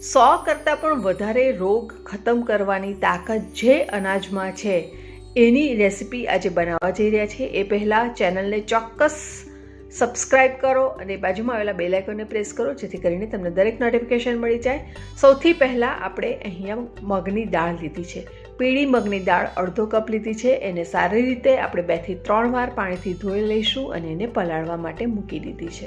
સો કરતાં પણ વધારે રોગ ખતમ કરવાની તાકાત જે અનાજમાં છે, એની રેસિપી આજે બનાવવા જઈ રહ્યા છે. એ પહેલાં ચેનલને ચોક્કસ સબસ્ક્રાઇબ કરો અને બાજુમાં આવેલા બેલ આઇકોનને પ્રેસ કરો, જેથી કરીને તમને દરેક નોટિફિકેશન મળી જાય. સૌથી પહેલાં આપણે અહીંયા મગની દાળ લીધી છે. પીળી મગની દાળ અડધો કપ લીધી છે. એને સારી રીતે આપણે બેથી ત્રણ વાર પાણીથી ધોઈ લઈશું અને એને પલાળવા માટે મૂકી દીધી છે.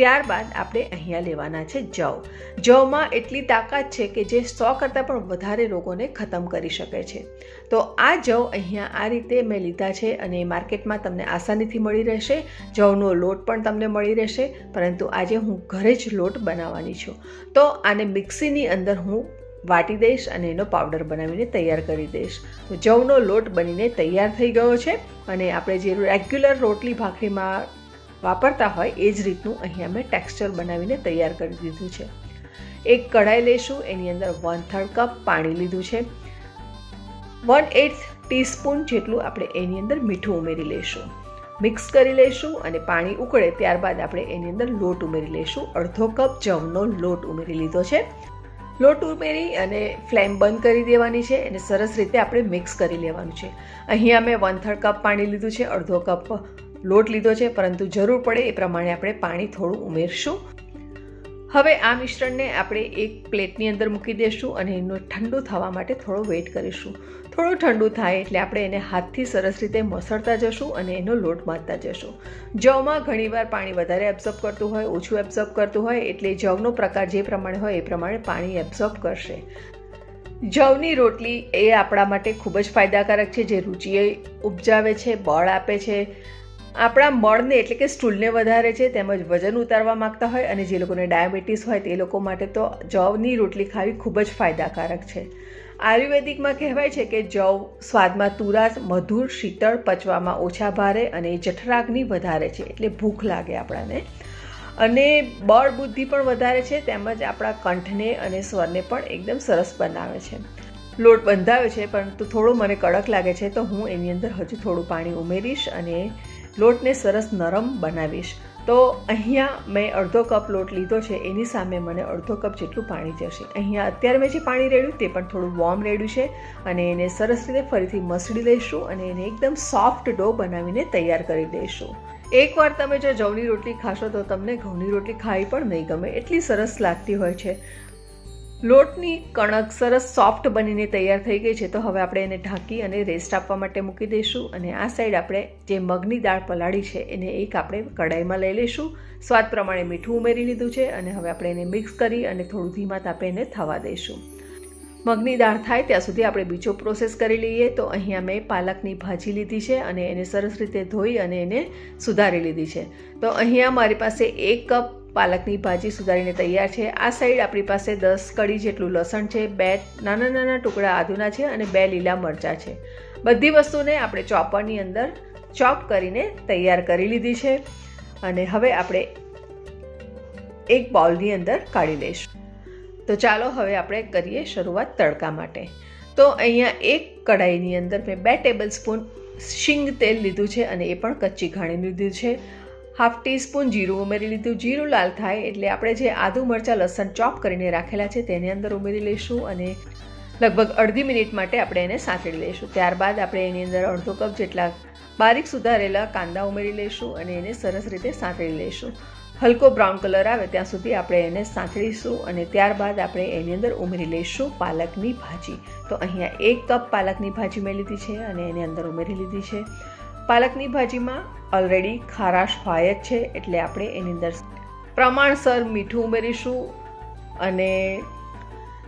ત્યારબાદ આપણે અહીંયા લેવાના છે જવ. જવમાં એટલી તાકાત છે કે જે સો કરતાં પણ વધારે રોગોને ખતમ કરી શકે છે. તો આ જવ અહીંયા આ રીતે મેં લીધા છે અને માર્કેટમાં તમને આસાનીથી મળી રહેશે. જવનો લોટ પણ તમને મળી રહેશે, પરંતુ આજે હું ઘરે જ લોટ બનાવવાની છું. તો આને મિક્સીની અંદર હું વાટી દઈશ અને એનો પાવડર બનાવીને તૈયાર કરી દઈશ. તો જવનો લોટ બનીને તૈયાર થઈ ગયો છે અને આપણે જે રેગ્યુલર રોટલી ભાખરીમાં વાપરતા હોય એ જ રીતનું અહીંયા મેં ટેક્સચર બનાવીને તૈયાર કરી દીધું છે. એક કઢાઈ લઈશું, એની અંદર વન થર્ડ કપ પાણી લીધું છે. વન એટ ટીસ્પૂન જેટલું આપણે એની અંદર મીઠું ઉમેરી લઈશું. મિક્સ કરી લઈશું અને પાણી ઉકળે ત્યારબાદ આપણે એની અંદર લોટ ઉમેરી લઈશું. અડધો કપ જવનો લોટ ઉમેરી લીધો છે. લોટ ઉમેરી અને ફ્લેમ બંધ કરી દેવાની છે અને સરસ રીતે આપણે મિક્સ કરી લેવાનું છે. અહીંયા મેં વન થર્ડ કપ પાણી લીધું છે, અડધો કપ લોટ લીધો છે, પરંતુ જરૂર પડે એ પ્રમાણે આપણે પાણી થોડું ઉમેરશું. હવે આ મિશ્રણને આપણે એક પ્લેટની અંદર મૂકી દઈશું અને એનું ઠંડુ થવા માટે થોડો વેઇટ કરીશું. થોડું ઠંડુ થાય એટલે આપણે એને હાથથી સરસ રીતે મસળતા જશું અને એનો લોટ બાંધતા જશું. જવમાં ઘણીવાર પાણી વધારે એબ્ઝોર્બ કરતું હોય, ઓછું એબ્ઝોર્બ કરતું હોય, એટલે જવનો પ્રકાર જે પ્રમાણે હોય એ પ્રમાણે પાણી એબ્ઝોર્બ કરશે. જવની રોટલી એ આપણા માટે ખૂબ જ ફાયદાકારક છે, જે રુચિએ ઉપજાવે છે, બળ આપે છે આપણા મળને એટલે કે સ્ટૂલને વધારે છે, તેમજ વજન ઉતારવા માગતા હોય અને જે લોકોને ડાયાબિટીસ હોય તે લોકો માટે તો જવની રોટલી ખાવી ખૂબ જ ફાયદાકારક છે. આયુર્વેદિકમાં કહેવાય છે કે જવ સ્વાદમાં તુરાસ, મધુર, શીતળ, પચવામાં ઓછા ભારે અને જઠરાગ્નિ વધારે છે, એટલે ભૂખ લાગે આપણાને. અને બળ બુદ્ધિ પણ વધારે છે, તેમજ આપણા કંઠને અને સ્વરને પણ એકદમ સરસ બનાવે છે. લોટ બંધાયો છે, પરંતુ થોડો મને કડક લાગે છે, તો હું એની અંદર હજુ થોડું પાણી ઉમેરીશ અને લોટને સરસ નરમ બનાવીશ. તો અહીંયા મેં અડધો કપ લોટ લીધો છે, એની સામે મને અડધો કપ જેટલું પાણી જશે. અહીંયા અત્યારે મેં જે પાણી રેડ્યું તે પણ થોડું વોર્મ રેડ્યું છે અને એને સરસ રીતે ફરીથી મસળી લઈશું અને એને એકદમ સોફ્ટ ડો બનાવીને તૈયાર કરી દઈશું. એકવાર તમે જો જવની રોટલી ખાશો તો તમને ઘઉંની રોટલી ખાવી પણ નહીં ગમે, એટલી સરસ લાગતી હોય છે. લોટની કણક સરસ સોફ્ટ બનીને તૈયાર થઈ ગઈ છે, તો હવે આપણે એને ઢાંકી અને રેસ્ટ આપવા માટે મૂકી દઈશું અને આ સાઈડ આપણે જે મગની દાળ પલાળી છે, એને એક આપણે કઢાઈમાં લઈ લઈશું. સ્વાદ પ્રમાણે મીઠું ઉમેરી લીધું છે અને હવે આપણે એને મિક્સ કરી અને થોડું ધીમા તાપે એને થવા દઈશું. મગની દાળ થાય ત્યાં સુધી આપણે બીજો પ્રોસેસ કરી લઈએ, તો અહીંયા મેં પાલકની ભાજી લીધી છે અને એને સરસ રીતે ધોઈ અને એને સુધારી લીધી છે. તો અહીંયા મારી પાસે એક કપ પાલકની ભાજી સુધારીને તૈયાર છે. આ સાઈડ આપણી પાસે દસ કડી જેટલું લસણ છે, બે નાના નાના ટુકડા આદુના છે અને બે લીલા મરચાં છે. બધી વસ્તુને આપણે ચોપરની અંદર ચોપ કરીને તૈયાર કરી લીધી છે. અને હવે આપણે એક બાઉલની અંદર કાઢી લઈશું. તો ચાલો હવે આપણે કરીએ શરૂઆત તડકા માટે. તો અહીંયા એક કઢાઈની અંદર મેં બે ટેબલ સ્પૂન શીંગ તેલ લીધું છે અને એ પણ કચ્ચી ઘાણી લીધું છે. હાફ ટીસ્પૂન જીરું ઉમેરી લીધું. જીરું લાલ થાય એટલે આપણે જે આદુ મરચાં લસણ ચોપ કરીને રાખેલા છે તેની અંદર ઉમેરી લઈશું અને લગભગ અડધી મિનિટ માટે આપણે એને સાંતળી લઈશું. ત્યારબાદ આપણે એની અંદર અડધો કપ જેટલા બારીક સુધારેલા કાંદા ઉમેરી લઈશું અને એને સરસ રીતે સાંતળી લઈશું. હલકો બ્રાઉન કલર આવે ત્યાં સુધી આપણે એને સાંતળીશું અને ત્યારબાદ આપણે એની અંદર ઉમેરી લઈશું પાલકની ભાજી. તો અહીંયા એક કપ પાલકની ભાજી મેં લીધી છે અને એની અંદર ઉમેરી લીધી છે. પાલકની ભાજીમાં ઓલરેડી ખારાશ હોય જ છે એટલે આપણે એની અંદર પ્રમાણસર મીઠું ઉમેરીશું અને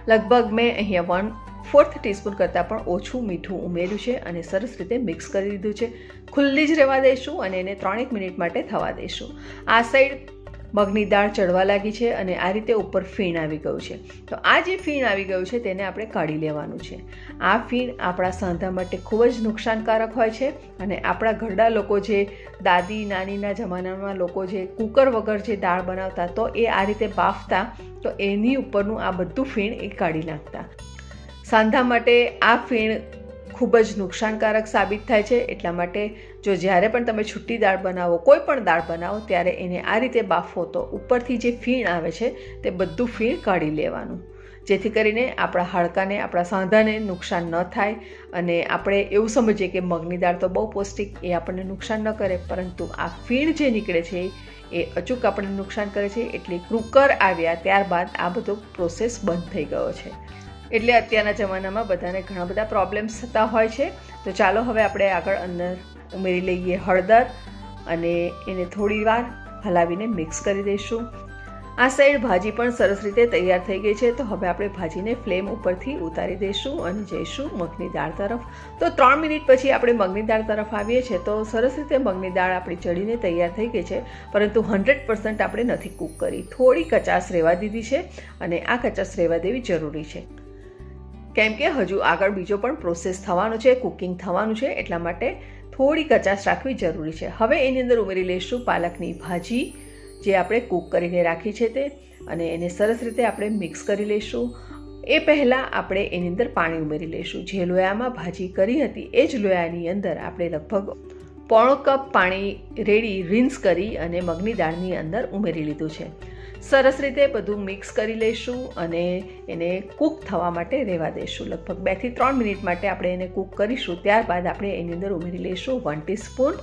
લગભગ મેં અહીંયા વન ફોર્થ ટીસ્પૂન કરતાં પણ ઓછું મીઠું ઉમેર્યું છે અને સરસ રીતે મિક્સ કરી દીધું છે. ખુલ્લી જ રહેવા દઈશું અને એને ત્રણેક મિનિટ માટે થવા દઈશું. આ સાઈડ મગની દાળ ચડવા લાગી છે અને આ રીતે ઉપર ફીણ આવી ગયું છે. તો આ જે ફીણ આવી ગયું છે તેને આપણે કાઢી લેવાનું છે. આ ફીણ આપણા સાંધા માટે ખૂબ જ નુકસાનકારક હોય છે અને આપણા ઘરડા લોકો જે દાદી, નાનીના જમાનામાં લોકો જે કુકર વગર જે દાળ બનાવતા તો એ આ રીતે બાફતા તો એની ઉપરનું આ બધું ફીણ એ કાઢી નાખતા. સાંધા માટે આ ફીણ ખૂબ જ નુકસાનકારક સાબિત થાય છે એટલા માટે જો જ્યારે પણ તમે છૂટી દાળ બનાવો, કોઈ પણ દાળ બનાવો, ત્યારે એને આ રીતે બાફો તો ઉપરથી જે ફીણ આવે છે, તે બધું ફીણ કાઢી લેવાનું. જેથી કરીને આપણા હાડકાને, આપણા સાંધાને નુકસાન ન થાય અને આપણે એવું સમજીએ કે મગની દાળ તો બહુ પૌષ્ટિક, એ આપણને નુકસાન ન કરે, પરંતુ આ ફીણ જે નીકળે છે, એ અચૂક આપણને નુકસાન કરે છે, એટલે કુકર આવ્યા ત્યારબાદ આ બધો પ્રોસેસ બંધ થઈ ગયો છે. એટલે અત્યારના જમાનામાં બધાને ઘણા બધા પ્રોબ્લેમ્સ થતા હોય છે. તો ચાલો હવે આપણે આગળ અંદર ઉમેરી લઈએ હળદર અને એને થોડી વાર હલાવીને મિક્સ કરી દઈશું. આ સાઈડ ભાજી પણ સરસ રીતે તૈયાર થઈ ગઈ છે, તો હવે આપણે ભાજીને ફ્લેમ ઉપરથી ઉતારી દઈશું અને જઈશું મગની દાળ તરફ. તો ત્રણ મિનિટ પછી આપણે મગની દાળ તરફ આવીએ છીએ, તો સરસ રીતે મગની દાળ આપણી ચડીને તૈયાર થઈ ગઈ છે, પરંતુ હંડ્રેડ પર્સન્ટ આપણે નથી કૂક કરી. થોડી કચાશ રહેવા દીધી છે અને આ કચાશ રહેવા દેવી જરૂરી છે. કેમ કે હજુ આગળ બીજો પણ પ્રોસેસ થવાનો છે કુકિંગ થવાનું છે, એટલા માટે થોડી કચાશ રાખવી જરૂરી છે. હવે એની અંદર ઉમેરી લઈશું પાલકની ભાજી, જે આપણે કૂક કરીને રાખી છે તે, અને એને સરસ રીતે આપણે મિક્સ કરી લઈશું. એ પહેલાં આપણે એની અંદર પાણી ઉમેરી લઈશું. જે લોયામાં ભાજી કરી હતી, એ જ લોયાની અંદર આપણે લગભગ પોણો કપ પાણી રેડી રિન્સ કરી અને મગની દાળની અંદર ઉમેરી લીધું છે. સરસ રીતે બધું મિક્સ કરી લઈશું અને એને કૂક થવા માટે રહેવા દઈશું લગભગ બેથી ત્રણ મિનિટ માટે આપણે એને કૂક કરીશું. ત્યારબાદ આપણે એની અંદર ઉમેરી લઈશું વન ટીસ્પૂન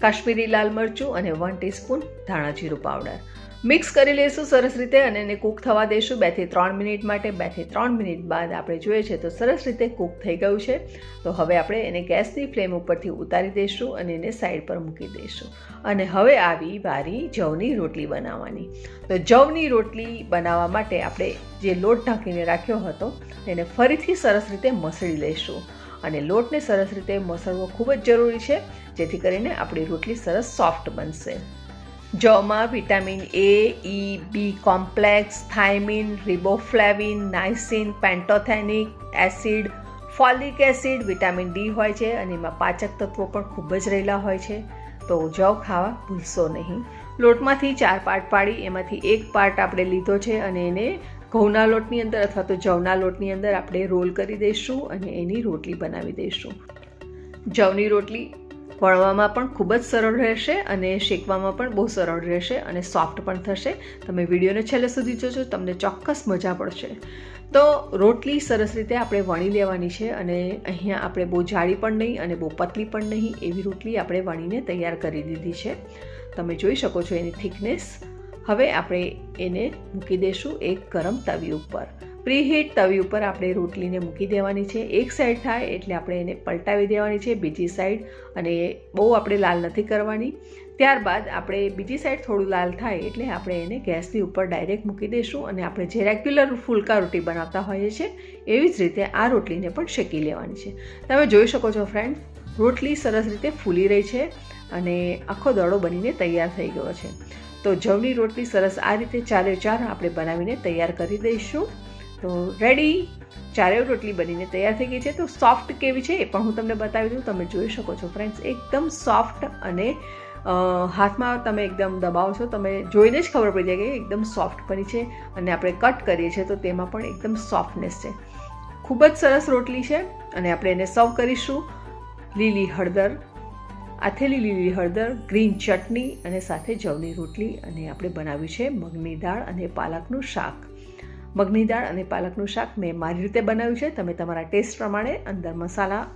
કાશ્મીરી લાલ મરચું અને વન ટીસ્પૂન ધાણા જીરું પાવડર મિક્સ કરી લઈશું સરસ રીતે અને એને કૂક થવા દઈશું બેથી ત્રણ મિનિટ માટે. બેથી ત્રણ મિનિટ બાદ આપણે જોઈએ છે તો સરસ રીતે કૂક થઈ ગયું છે. તો હવે આપણે એને ગેસની ફ્લેમ ઉપરથી ઉતારી દઈશું અને એને સાઈડ પર મૂકી દઈશું. અને હવે આવી બારી જવની રોટલી બનાવવાની. તો જવની રોટલી બનાવવા માટે આપણે જે લોટ ઢાંકીને રાખ્યો હતો તેને ફરીથી સરસ રીતે મસળી લઈશું. અને લોટને સરસ રીતે મસળવો ખૂબ જ જરૂરી છે, જેથી કરીને આપણી રોટલી સરસ સોફ્ટ બનશે. જવમાં vitamin A E B complex, thiamine, riboflavin niacin pantothenic acid, folic acid, vitamin D હોય છે અને એમાં પાચક તત્વો પણ ખૂબ જ રહેલા હોય છે. તો જવ ખાવા, ભૂલશો નહીં. લોટમાંથી ચાર પાર્ટ પાડી, એમાંથી એક પાર્ટ આપણે લીધો છે અને એને ઘઉંના લોટની અંદર અથવા તો જવના લોટની અંદર આપણે રોલ કરી દઈશું અને એની રોટલી બનાવી દઈશું. જવની રોટલી વણવામાં પણ ખૂબ જ સરળ રહેશે અને શેકવામાં પણ બહુ સરળ રહેશે અને સોફ્ટ પણ થશે. તમે વિડીયોને છેલ્લે સુધી જોજો, તમને ચોક્કસ મજા પડશે. તો રોટલી સરસ રીતે આપણે વણી લેવાની છે અને અહીંયા આપણે બહુ જાડી પણ નહીં અને બહુ પતલી પણ નહીં એવી રોટલી આપણે વણીને તૈયાર કરી દીધી છે. તમે જોઈ શકો છો એની થિકનેસ. હવે આપણે એને મૂકી દઈશું એક ગરમ તવી ઉપર. પ્રીહીટ તવી ઉપર આપણે રોટલીને મૂકી દેવાની છે. એક સાઈડ થાય એટલે આપણે એને પલટાવી દેવાની છે બીજી સાઈડ અને બહુ આપણે લાલ નથી કરવાની. ત્યારબાદ આપણે બીજી સાઈડ થોડું લાલ થાય એટલે આપણે એને ગેસની ઉપર ડાયરેક્ટ મૂકી દઈશું અને આપણે જે રેગ્યુલર ફૂલકા રોટી બનાવતા હોઈએ છીએ એવી જ રીતે આ રોટલીને પણ શેકી લેવાની છે. તમે જોઈ શકો છો ફ્રેન્ડ રોટલી સરસ રીતે ફૂલી રહી છે અને આખો દડો બનીને તૈયાર થઈ ગયો છે. તો જવની રોટલી સરસ આ રીતે ચારે ચાર આપણે બનાવીને તૈયાર કરી દઈશું. તો રેડી ચારેવ રોટલી બનીને તૈયાર થઈ ગઈ છે. તો સોફ્ટ કેવી છે એ પણ હું તમને બતાવી દઉં. તમે જોઈ શકો છો ફ્રેન્ડ્સ એકદમ સોફ્ટ અને હાથમાં તમે એકદમ દબાવો છો. તમે જોઈને જ ખબર પડી જાય કે એકદમ સોફ્ટ બની છે અને આપણે કટ કરીએ છીએ તો તેમાં પણ એકદમ સોફ્ટનેસ છે. ખૂબ જ સરસ રોટલી છે અને આપણે એને સર્વ કરીશું. લીલી હળદર, આથેલી લીલી હળદર ગ્રીન ચટણી અને સાથે જવની રોટલી અને આપણે બનાવ્યું છે મગની દાળ અને પાલકનું શાક. મગની દાળ અને પાલકનું શાક મેં મારી રીતે બનાવ્યું છે. તમે તમારા ટેસ્ટ પ્રમાણે અંદર મસાલા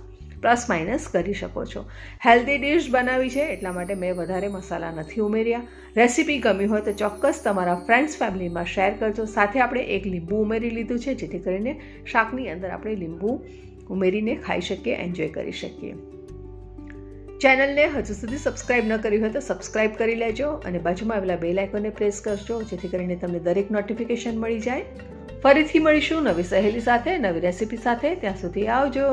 પ્લસ માઇનસ કરી શકો છો. હેલ્ધી ડિશ બનાવી છે એટલા માટે મેં વધારે મસાલા નથી ઉમેર્યા. રેસીપી ગમી હોય તો ચોક્કસ તમારા ફ્રેન્ડ્સ, ફેમિલીમાં શેર કરજો. સાથે આપણે એક લીંબુ ઉમેરી લીધું છે, જેથી કરીને શાકની અંદર આપણે લીંબુ ઉમેરીને ખાઈ શકીએ, એન્જોય કરી શકીએ. ચેનલને હજુ સુધી સબસ્ક્રાઇબ ન કરી હોય તો સબસ્ક્રાઇબ કરી લેજો અને બાજુમાં આવેલા બે લાઇકોને પ્રેસ કરજો, જેથી કરીને તમને દરેક નોટિફિકેશન મળી જાય. ફરીથી મળીશું નવી સહેલી સાથે, નવી રેસીપી સાથે. ત્યાં સુધી આવજો.